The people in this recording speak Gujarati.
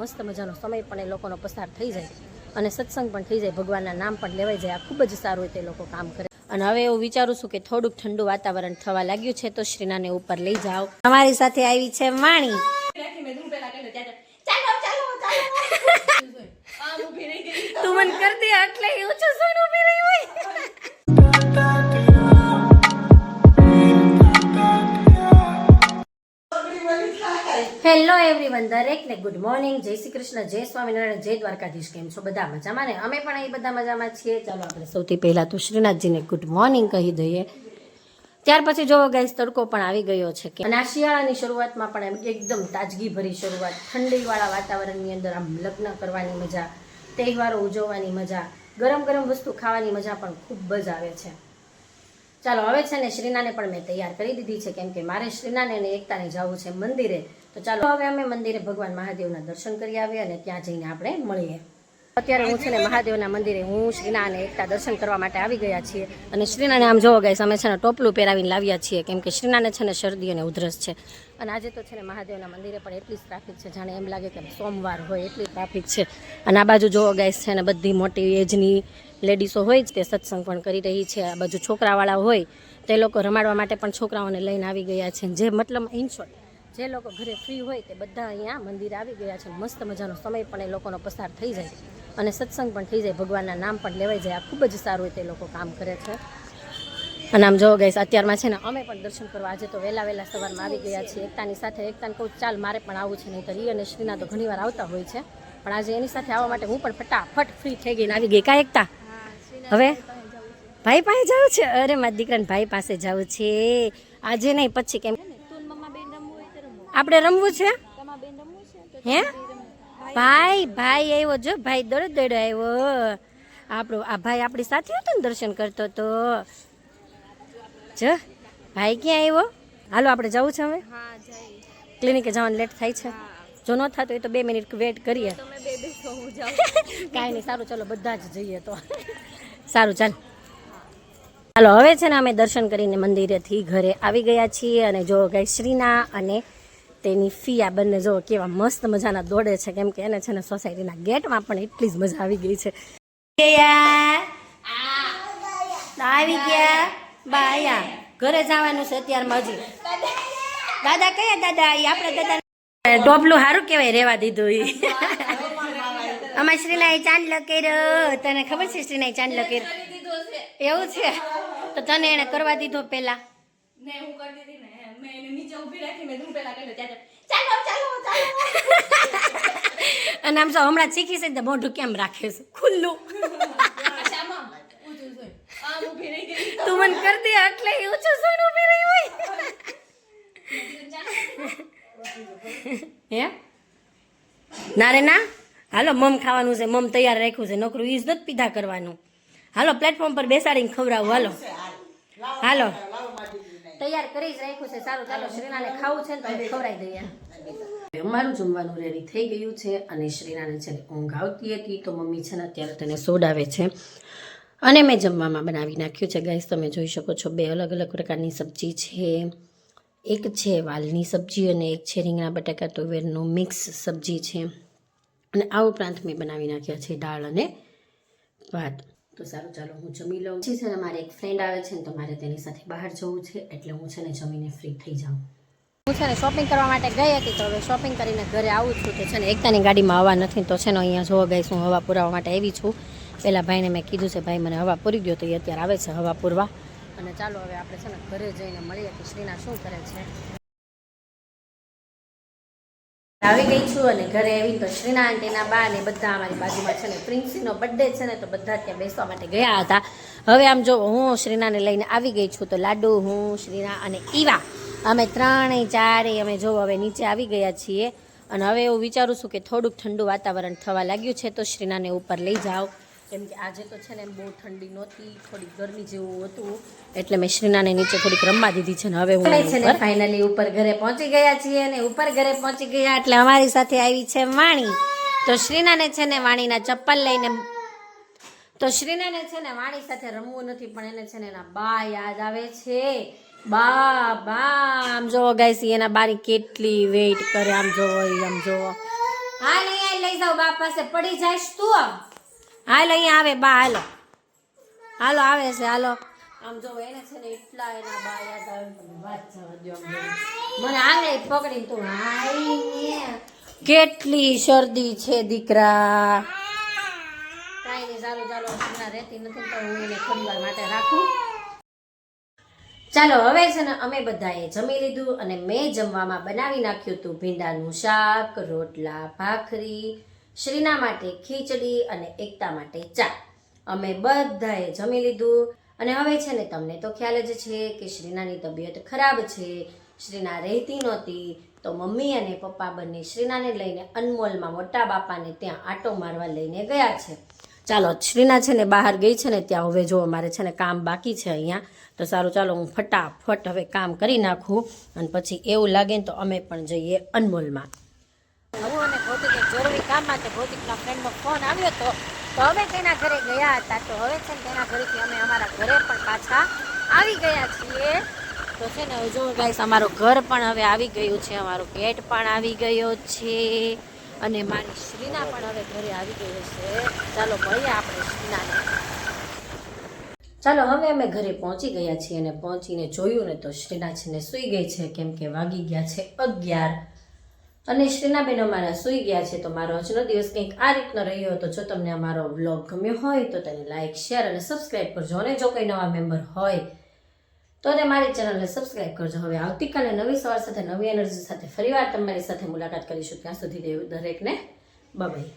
મસ્ત મજાનો સમય પણ એ લોકોનો પસાર થઈ જાય અને સત્સંગ પણ થઈ જાય ભગવાનના નામ પણ લેવાઈ જાય. આ ખૂબ જ સારું રીતે લોકો કામ કરે. અને હવે એવું વિચારું છું કે થોડુંક ઠંડુ વાતાવરણ થવા લાગ્યું છે તો શ્રીનાને ઉપર લઈ જાઓ. અમારી સાથે આવી છે વાણી. તું મને કરતી એટલે એવું સોનું રહી હોય. હેલો એવરીવન દરેકને ગુડ મોર્નિંગ જય શ્રી કૃષ્ણ, જય સ્વામિનારાયણ, જય દ્વારકાધીશ. કેમ છો? બધા મજામાં ને? અમે પણ અહીં બધા મજામાં છીએ. ચાલો આપણે સૌથી પહેલાં તો શ્રીનાથજીને ગુડ મોર્નિંગ કહી દઈએ. ત્યાર પછી જોવો ગાઈસ તડકો પણ આવી ગયો છે કે અને આ શિયાળાની શરૂઆતમાં પણ એકદમ તાજગી ભરી શરૂઆત. ઠંડીવાળા વાતાવરણની અંદર આમ લગ્ન કરવાની મજા, તહેવારો ઉજવવાની મજા, ગરમ ગરમ વસ્તુ ખાવાની મજા પણ ખૂબ જ આવે છે. ચાલો, હવે છે ને શ્રીનાને પણ મેં તૈયાર કરી દીધી છે, કેમ કે મારે શ્રીનાને અને એકતાને જવું છે મંદિરે. તો ચાલો, હવે અમે મંદિરે ભગવાન મહાદેવના દર્શન કરી આવીએ અને ત્યાં જઈને આપણે મળીએ. અત્યારે હું છે ને મહાદેવના મંદિરે હું, શ્રીના અને એકતા દર્શન કરવા માટે આવી ગયા છીએ. અને શ્રીનાને આમ જોવો ગઈ અમે છે ને ટોપલું પહેરાવીને લાવ્યા છીએ, કેમ કે શ્રીનાને છે ને શરદી અને ઉધરસ છે. અને આજે તો છે ને મહાદેવના મંદિરે પણ એટલી જ ટ્રાફિક છે, જાણે એમ લાગે કે સોમવાર હોય એટલી ટ્રાફિક છે. અને આ બાજુ જોવો ગાઈસ, છે ને બધી મોટી એજની લેડીસો હોય જ તે સત્સંગ પણ કરી રહી છે. આ બાજુ છોકરાવાળા હોય તે લોકો રમાડવા માટે પણ છોકરાઓને લઈને આવી ગયા છે. જે મતલબ ઇનશોર્ટ જે લોકો ઘરે ફ્રી હોય તે બધા અહીંયા મંદિરે આવી ગયા છે. મસ્ત મજાનો સમય પણ એ લોકોનો પસાર થઈ જાય અને સત્સંગ પણ થઈ જાય. ભગવાનના નામ પણ લેવાઈ જાય. આ ખૂબ જ સારું તે લોકો કામ કરે છે. અને આમ જોવો ગઈશ અત્યારમાં છે ને અમે પણ દર્શન કરવા આજે તો વહેલા વહેલા સવારમાં આવી ગયા છીએ. એકતાની સાથે એકતાને કહું ચાલ મારે પણ આવવું છે નહીં તો ઈ અને શ્રીના તો ઘણીવાર આવતા હોય છે. પણ આજે એની સાથે આવવા માટે હું પણ ફટાફટ ફ્રી થઈ ગઈને આવી ગઈ. કા એકતા? હવે? ભાઈ પાસે જવું છે? અરે મારા દીકરાને ભાઈ પાસે જવું છે. આજે નહીં પછી કેમ? આપણે રમવું છે? હે? ભાઈ ભાઈ આવ્યો જો ભાઈ દોડ દોડ આવ્યો. આપણો આ ભાઈ આપણી સાથે હતો ને દર્શન કરતો તો. જો ભાઈ ક્યાં આવ્યો? હાલો આપણે જવું છે હવે? ક્લિનિકે જવાનું લેટ થાય છે. જો ન થતું હોય તો બે મિનિટ વેટ કરીએ. કાંઈ નહીં સારું ચલો બધા જ જઈએ તો. સારું ચાલ. ચાલો હવે છે ને અમે દર્શન કરીને મંદિરેથી ઘરે આવી ગયા છીએ અને જો ગઈ શ્રીના અને તેની ફી આ બંને જો કેવા મસ્ત મજાના દોડે છે કેમ કે એને છે ને સોસાયટીના ગેટમાં પણ એટલી જ મજા આવી ગઈ છે. આવી ગયા? બાયા. ઘરે જવાનું છે અત્યારમાં હજી. દાદા કયા દાદા? આપણે દાદા ટોપલું સારું કહેવાય રેવા દીધું ઈ. અમાર શ્રીનાએ ચાંદલો કર્યો. તને ખબર છે શ્રીનાએ ચાંદલો કર્યો? એવું છે? તો તને એને કરવા દીધો પેલા ને હું કરતી હતી ને મેં એને નીચે ઊભી રાખી મેં હું પેલા કર્યો. ત્યારે ચાલો ચાલો ચાલો. અને આમ જો હમણાં શીખી છે તો મોઢું કેમ રાખે છે? ખુલ્લું. તું મને કરતી દે એટલે ઊંચું સોન ઊભી રહી હોય. હે? ના રે ના? હાલો મમ ખાવાનું છે મમ તૈયાર રાખ્યું છે નોકરું ઈ જ નથી પીધા કરવાનું. હાલો પ્લેટફોર્મ પર બેસાડીને ખવડાવું હાલો. હાલો. તૈયાર કરી જ રાખ્યું છે સારું ચાલો શ્રીનાને ખાવું છે ને તો ખવડાવી દઈએ. અમારું જમવાનું રેડી થઈ ગયું છે અને શ્રીનાને છે ને ઊંઘ આવતી હતી તો મમ્મી છે ને અત્યારે તેને સોડાવે છે. અને મેં જમવામાં બનાવી નાખ્યું છે ગાઈસ તમે જોઈ શકો છો બે અલગ અલગ પ્રકારની સબ્જી છે. એક છે વાલની સબ્જી અને એક છે રીંગણા બટાકા તુવેરનું મિક્સ સબ્જી છે. અને આ ઉપરાંત મેં બનાવી નાખ્યા છે દાળ અને ભાત. તો સારું, ચાલો હું જમી લઉં. છે ને મારે એક ફ્રેન્ડ આવે છે ને તો મારે તેની સાથે બહાર જવું છે, એટલે હું છે ને જમીને ફ્રી થઈ જાઉં. હું છે ને શોપિંગ કરવા માટે ગઈ હતી, તો હવે શોપિંગ કરીને ઘરે આવું છું, તો છે ને એકતાની ગાડીમાં હવા નથી, તો છે ને અહીંયા જોવા ગઈ હું હવા પુરાવા માટે આવી છું. પહેલાં ભાઈને મેં કીધું છે, ભાઈ, મને હવા પૂરી ગયો તો એ અત્યારે આવે છે હવા પૂરવા. અને ચાલો હવે આપણે છે ને ઘરે જઈને મળીએ કે શ્રીના શું કરે છે. આવી ગઈ છું અને ઘરે આવી તો શ્રીના આંટીના બા ને બધા અમારી બાજુમાં છે ને પ્રિન્સીનો બર્થડે છે ને તો બધા ત્યાં બેસવા માટે ગયા હતા. હવે આમ જો હું શ્રીનાને લઈને આવી ગઈ છું તો લાડુ, હું, શ્રીના અને ઈવા. અમે ત્રણેય ચારેય અમે જો હવે નીચે આવી ગયા છીએ. અને હવે એવું વિચારું છું કે થોડુંક ઠંડુ વાતાવરણ થવા લાગ્યું છે તો શ્રીનાને ઉપર લઈ જાઓ. કેમ કે આજે તો છે ને એમ બહુ ઠંડી નહોતી થોડી ગરમી જેવું હતું એટલે મેં શ્રીનાને નીચે થોડીક રમવા દીધી છે ને હવે હું છે ને ફાઇનલી ઉપર ઘરે પહોંચી ગયા છીએ અને ઉપર ઘરે પહોંચી ગયા એટલે અમારી સાથે આવી છે વાણી. તો શ્રીનાને છે ને વાણીના ચપ્પલ લઈને તો શ્રીનાને છે ને વાણી સાથે રમવું નથી પણ એને છે ને એના બા યાદ આવે છે. બા બા આમ જોવો ગાય એના બાની કેટલી વેઇટ કરે આમ જોવો આમ જોવો. હા હાલી લઈ જાવ બા પાસે પડી જાય તું હાલ અહીંયા આવે બા હાલો. હાલો આવે છે હાલો. આમ જો એને છે ને એટલા એના બા યાદ આવે વાત જવા દ્યો મને આંગળી પકડીને તું હાઈ કેટલી શરદી છે દીકરા. કાંઈ નહીં સારું ચાલો હમણાં રહેતી નથી તો હું એને થોડી માટે રાખું. ચાલો હવે છે ને અમે બધાએ જમી લીધું અને મેં જમવામાં બનાવી નાખ્યું હતું ભીંડાનું શાક રોટલા ભાખરી શ્રીના માટે ખીચડી અને એકતા માટે ચા. અમે બધાએ જમી લીધું અને હવે છે ને તમને તો ખ્યાલ જ છે કે શ્રીનાની તબિયત ખરાબ છે. શ્રીના રહેતી નહોતી તો મમ્મી અને પપ્પા બંને શ્રીનાને લઈને અનમોલમાં મોટા બાપાને ત્યાં આટો મારવા લઈને ગયા છે. ચાલો, શ્રીના છે ને બહાર ગઈ છે ને ત્યાં હવે જો મારે છે ને કામ બાકી છે અહીંયા, તો સારું, ચાલો હું ફટાફટ હવે કામ કરી નાખું અને પછી એવું લાગે ને તો અમે પણ જઈએ અનમોલમાં. જરૂરી કામ માટે ભૌતિકના ફ્રેન્ડનો ફોન આવ્યો હતો તો હવે તેના ઘરે ગયા હતા. તો હવે છે ને તેના ઘરેથી અમે અમારા ઘરે પણ પાછા આવી ગયા છીએ. તો છે ને હવે જો ગાઈસ અમારું ઘર પણ હવે આવી ગયું છે. અમારો ગેટ પણ આવી ગયો છે. અને મારી શ્રીના પણ હવે ઘરે આવી ગયો છે. ચાલો મળીએ આપણે શ્રીનાને. ચાલો, હવે અમે ઘરે પહોંચી ગયા છીએ અને પહોંચીને જોયું ને તો શ્રીના છે ને સૂઈ ગઈ છે. કેમ કે વાગી ગયા છે અગિયાર. અને શ્રીનાબેન અમારા સૂઈ ગયા છે, તો મારો આજનો દિવસ કંઈક આ રીતનો રહ્યો હતો. જો તમને અમારો વ્લોગ ગમ્યો હોય, તો તેને લાઇક શેર અને સબસ્ક્રાઈબ કરજો. અને જો કોઈ નવા મેમ્બર હોય, તો તે મારી ચેનલને સબસ્ક્રાઈબ કરજો. હવે આવતીકાલે નવી સવાર સાથે, નવી એનર્જી સાથે ફરીવાર તમારી સાથે મુલાકાત કરીશું. ત્યાં સુધી દરેકને બાય